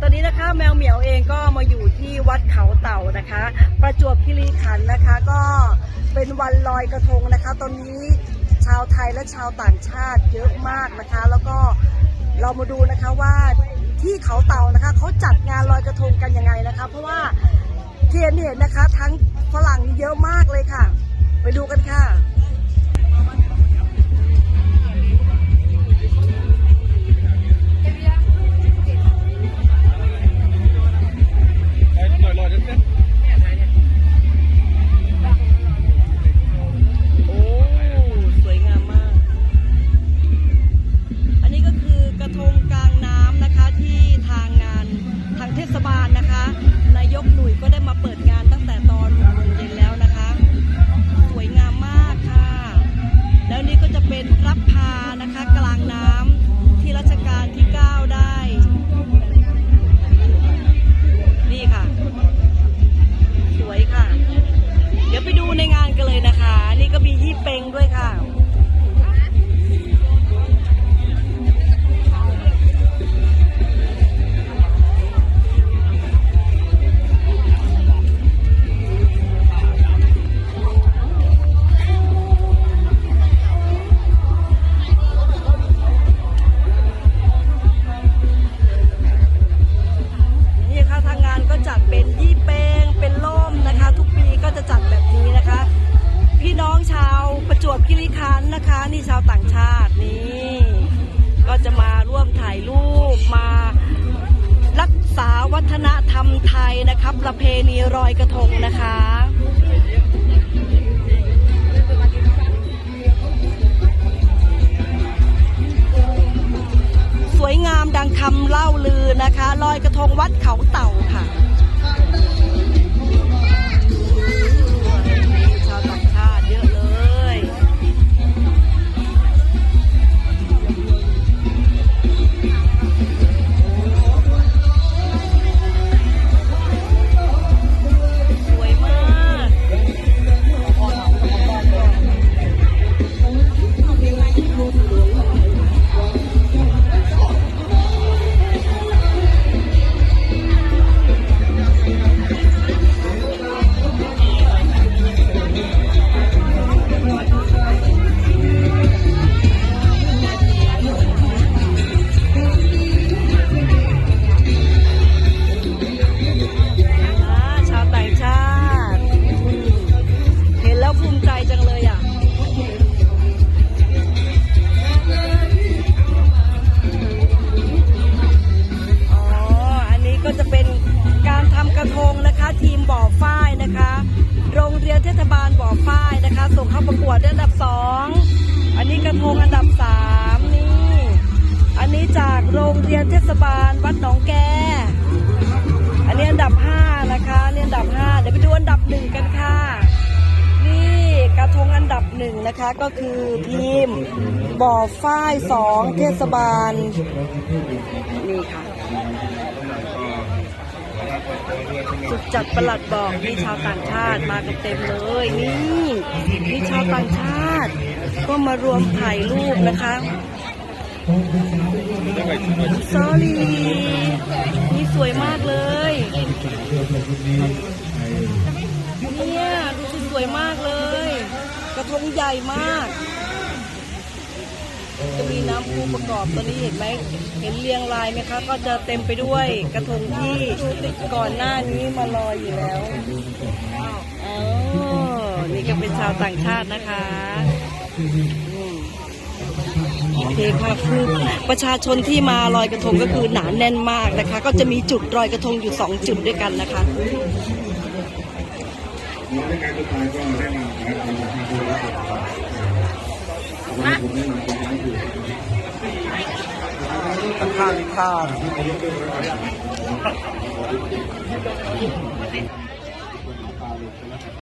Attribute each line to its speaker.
Speaker 1: ตอนนี้นะคะแมวเหมียวเองก็มาอยู่ที่วัดเขาเต่านะคะ ประจวบคีรีขันธ์นะคะ ก็เป็นวันลอยกระทงนะคะ ตอนนี้ชาวไทยและชาวต่างชาติเยอะมากนะคะ แล้วก็เรามาดูนะคะว่าที่เขาเต่านะคะเขาจัดงานลอยกระทงกันยังไงนะคะ เพราะว่าเทียนเห็นนะคะทั้งฝรั่งเยอะมากเลยค่ะ ไปดูกันค่ะ ประจวบคีรีขันธ์นะคะ นี่ชาวต่างชาตินี่ก็จะมาร่วมถ่ายรูปมารักษาวัฒนธรรมไทยนะคะประเพณีรอยกระทงนะคะสวยงามดังคำเล่าลือนะคะลอยกระทงวัดเขาเต่าค่ะ วดอันดับสอง อันนี้กระทงอันดับสามนี่ อันนี้จากโรงเรียนเทศบาลวัดหนองแก อันนี้อันดับ5นะคะนี่อันดับ5เดี๋ยวไปดูอันดับหนึ่งกันค่ะ นี่กระทงอันดับหนึ่งนะคะก็คือทีมบ่อฝ้ายสองเทศบาล นี่ค่ะ สุดจัดประหลัดบอกมีชาวต่างชาติมากันเต็มเลยนี่มีชาวต่างชาติ ก็มารวมถ่ายรูปนะคะ s o รี่นี่สวยมากเลยเนี่ยดูสิสวยมากเลย กระทงใหญ่มาก จะมีน้ำพุประกอบตอนนี้เห็นไหมเห็นเรียงรายไหมคะ ก็จะเต็มไปด้วยกระทงที่ก่อนหน้านี้มาลอยอยู่แล้วอ๋อนี่ก็เป็นชาวต่างชาตินะคะโอเคค่ะคือประชาชนที่มาลอยกระทงก็คือหนาแน่นมากนะคะ ก็จะมีจุดลอยกระทงอยู่ 2 จุดด้วยกันนะคะ
Speaker 2: ในการจุดท้ายก็แนะนำนะครับทางดูแล้วก็ มแนะนำเป็นการอยู่
Speaker 3: ข้าวข้าว